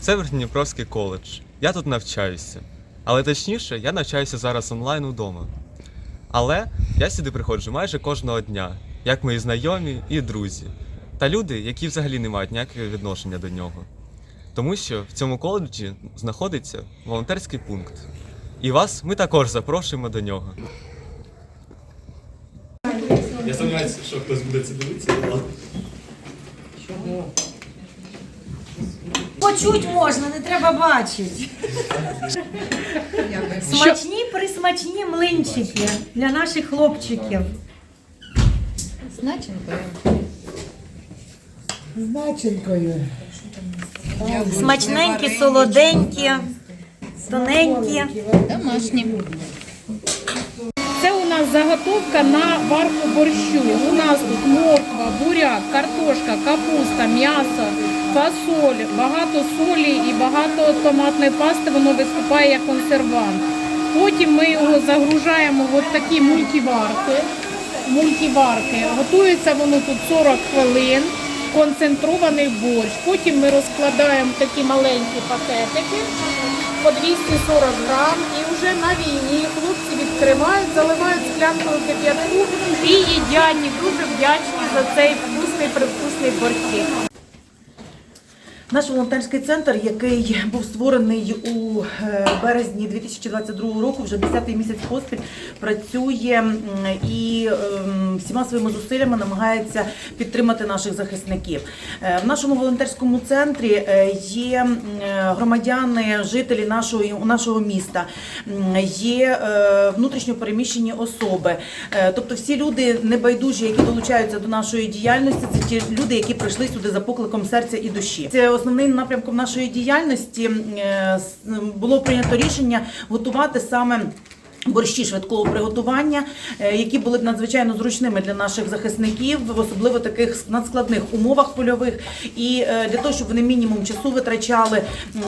Це Верхньодніпровський коледж. Я тут навчаюся. Але точніше, я навчаюся зараз онлайн удома. Але я сюди приходжу майже кожного дня, як мої знайомі і друзі, та люди, які взагалі не мають ніякого відношення до нього. Тому що в цьому коледжі знаходиться волонтерський пункт. І вас ми також запрошуємо до нього. Я сподіваюся, що хтось буде це дивитися. Почуть можна, не треба бачити. Смачні присмачні млинчики для наших хлопчиків. Значенькою. Смачненькі, солоденькі, тоненькі. Домашні. Заготовка на варку борщу. У нас тут морква, буряк, картошка, капуста, м'ясо, фасоль, багато солі і багато томатної пасти. Воно виступає як консервант. Потім ми його загружаємо в такі мультиварки. Мультиварки. Готується воно тут 40 хвилин. Концентрований борщ. Потім ми розкладаємо такі маленькі пакетики по 240 грам. І вже на війні хлопці відкривають, заливають склянкою кип'ятку і їдять. Дуже вдячні за цей вкусний привкусний борщик. Наш волонтерський центр, який був створений у е, березні 2022 року, вже 10-й місяць поспіль працює і ем, всіма своїми зусиллями намагається підтримати наших захисників. Е, В нашому волонтерському центрі е, є громадяни, жителі нашого, нашого міста, є е, внутрішньо переміщені особи. Тобто всі люди небайдужі, які долучаються до нашої діяльності, це ті люди, які прийшли сюди за покликом серця і душі. Це основним напрямком нашої діяльності е, було прийнято рішення готувати саме. Борщі швидкого приготування, е, які були б надзвичайно зручними для наших захисників, в особливо таких надскладних умовах польових, і е, для того, щоб вони мінімум часу витрачали е,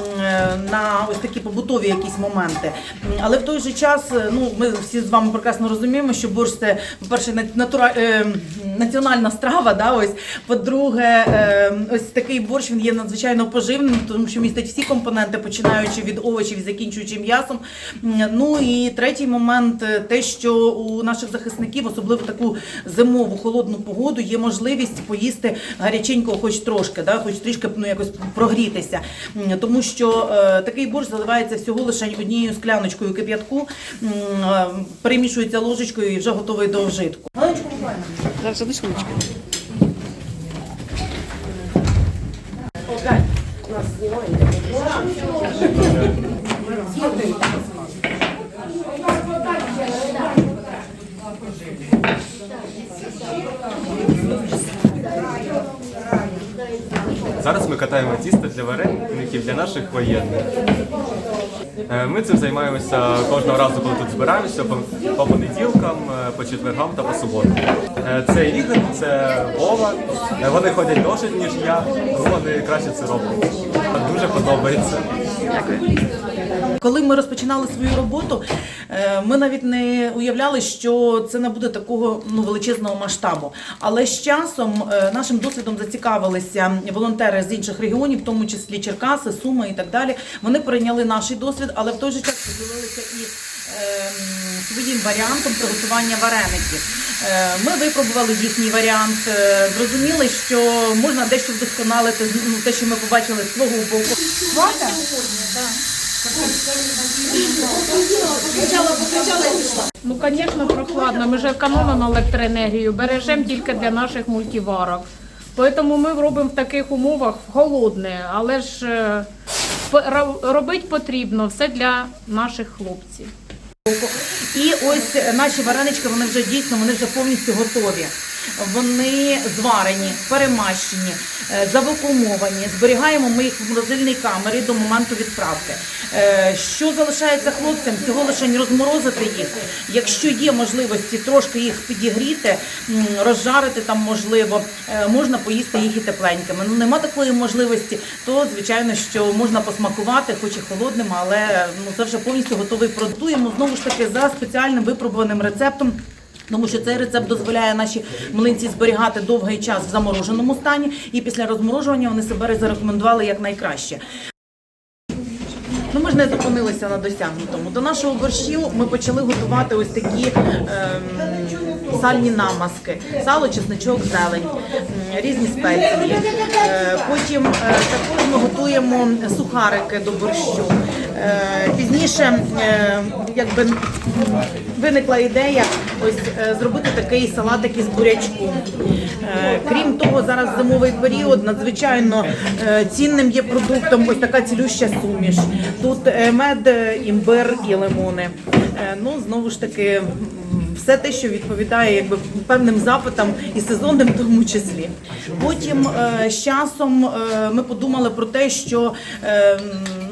на ось такі побутові якісь моменти. Але в той же час, ну ми всі з вами прекрасно розуміємо, що борщ це, по-перше, натура... е, національна страва. Да, ось по-друге, ось такий борщ він є надзвичайно поживним, тому що містить всі компоненти, починаючи від овочів і закінчуючи м'ясом. Ну і третій момент е, те, що у наших захисників, особливо таку зимову холодну погоду, є можливість поїсти гаряченького, хоч трошки, да, хоч трішки ну, якось прогрітися. Тому що е, такий борщ заливається всього лише однією скляночкою кип'ятку, е, перемішується ложечкою і вже готовий до вжитку. Зараз одну секундочку. Зараз ми катаємо тісто для вареників для наших воєнних. Е, Ми цим займаємося кожного разу, коли тут збираємося по, по понеділкам, е, по четвергам та по суботам. Е, Це Ігор, це Вова. Вони ходять довше, ніж я, тому вони краще це роблять. Дуже подобається. Коли ми розпочинали свою роботу, е, ми навіть не уявляли, що це не буде такого ну величезного масштабу. Але з часом е, нашим досвідом зацікавилися волонтери з інших регіонів, в тому числі Черкаси, Суми і так далі. Вони прийняли наш досвід, але в той же час поділилися і ем, своїм варіантом приготування вареників. Е, Ми випробували їхній варіант, зрозуміли, що можна дещо вдосконалити ну, те, що ми побачили з свого боку. Ну, звісно, прохладно. Ми ж економимо електроенергію, бережемо тільки для наших мультиварок. Тому ми робимо в таких умовах холодне, але ж е, робити потрібно все для наших хлопців. І ось наші варенички, вони вже дійсно вони вже повністю готові. Вони зварені, перемащені, е, завакуумовані. Зберігаємо ми їх в морозильній камері до моменту відправки. Е, Що залишається хлопцям? Всього лише розморозити їх. Якщо є можливості трошки їх підігріти, розжарити там можливо, е, можна поїсти їх і тепленькими. Ну нема такої можливості, то звичайно, що можна посмакувати, хоч і холодним, але ну це вже повністю готовий продукт. Знову ж таки за спеціальним випробуваним рецептом. Тому що цей рецепт дозволяє наші млинці зберігати довгий час в замороженому стані, і після розморожування вони себе зарекомендували як найкраще. Ну ми ж не зупинилися на досягнутому. До нашого борщу ми почали готувати ось такі ем, сальні намазки, сало, чесничок, зелень, різні спеції. Е, потім е, також ми готуємо сухарики до борщу. Е, пізніше е, якби виникла ідея ось е, зробити такий салатик із бурячку. Е, крім того, зараз зимовий період надзвичайно е, цінним є продуктом ось така цілюща суміш. Тут мед, імбир і лимони. Ну знову ж таки. Все те, що відповідає якби певним запитам і сезонним в тому числі. Потім е, з часом е, ми подумали про те, що е,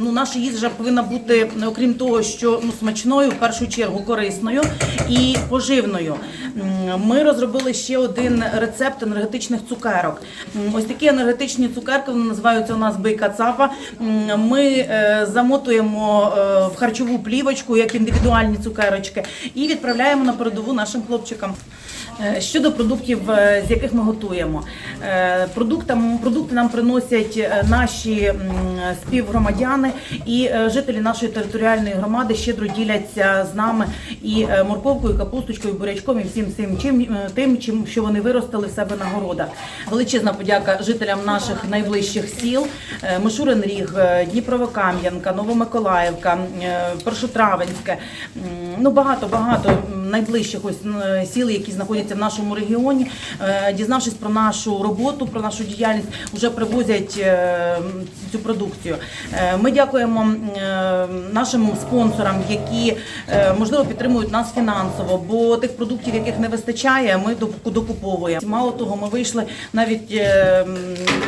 ну, наша їжа повинна бути, окрім того, що ну, смачною, в першу чергу корисною і поживною. Ми розробили ще один рецепт енергетичних цукерок. Ось такі енергетичні цукерки вони називаються у нас бейкацапа. М, Ми е, замотуємо е, в харчову плівочку як індивідуальні цукерочки і відправляємо на передову нашим хлопчикам. Е, Щодо продуктів, е, з яких ми готуємо, Е, продуктам, продукти нам приносять наші співгромадяни і жителі нашої територіальної громади щедро діляться з нами і морковкою, капусточкою, бурячком і всім цим чим тим, чим що вони виростили в себе на городах. Величезна подяка жителям наших найближчих сіл: Мишурин Ріг, Дніпровокам'янка, Новомиколаївка, Першотравенське. Ну багато багато найближчих ось сіл, які знаходяться в нашому регіоні. Е, Дізнавшись про нашу роботу, про нашу діяльність, вже привозять е, цю продукцію. Е, Ми дякуємо нашим спонсорам, які можливо підтримують нас фінансово, бо тих продуктів, яких не вистачає, ми доку- докуповуємо. Мало того, ми вийшли навіть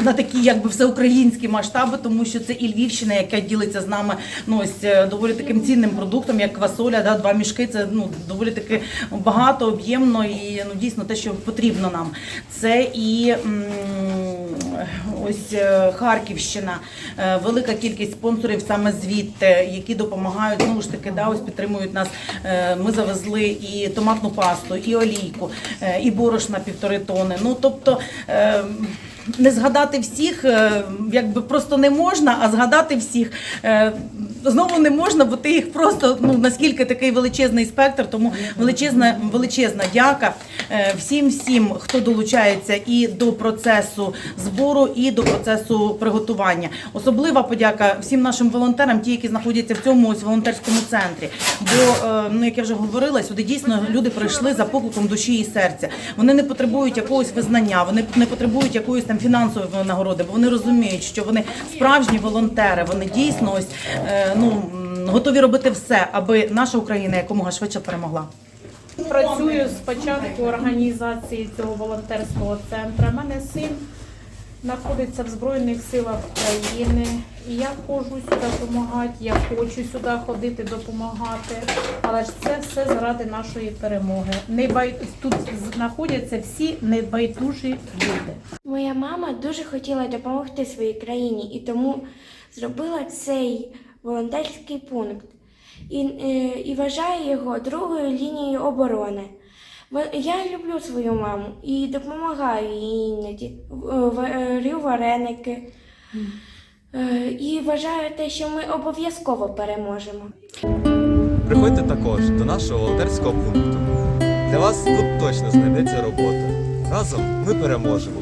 на такі якби всеукраїнські масштаби, тому що це і Львівщина, яка ділиться з нами ну ось доволі таким цінним продуктом, як квасоля, да, два мішки. Це ну доволі таки багато, об'ємно і ну дійсно те, що потрібно нам. Це і ось е, Харківщина, е, велика кількість спонсорів саме звідти, які допомагають знову ж таки, да, ось підтримують нас. Е, Ми завезли і томатну пасту, і олійку, і борошна півтори тони. Ну тобто. Не згадати всіх, якби просто не можна, а згадати всіх знову не можна, бо ти їх просто ну наскільки такий величезний спектр, тому величезна величезна дяка е, всім, всім, хто долучається і до процесу збору, і до процесу приготування. Особлива подяка всім нашим волонтерам, ті, які знаходяться в цьому ось волонтерському центрі. Бо е, ну як я вже говорила, сюди дійсно люди прийшли за покликом душі і серця. Вони не потребують якогось визнання, вони не потребують якоїсь там фінансової нагороди, бо вони розуміють, що вони справжні волонтери. Вони дійсно ось е, ну готові робити все, аби наша Україна якомога швидше перемогла. Працюю з початку організації цього волонтерського центру. У мене син знаходиться в Збройних силах України. І я ходжу сюди допомагати, я хочу сюди ходити, допомагати. Але ж це все заради нашої перемоги. Небай... Тут знаходяться всі небайдужі люди. Моя мама дуже хотіла допомогти своїй країні і тому зробила цей волонтерський пункт і, е, і вважає його другою лінією оборони. Я люблю свою маму і допомагаю їй іноді. Варю вареники. Е, І вважаю те, що ми обов'язково переможемо. Приходьте також до нашого волонтерського пункту. Для вас тут точно знайдеться робота. Разом ми переможемо.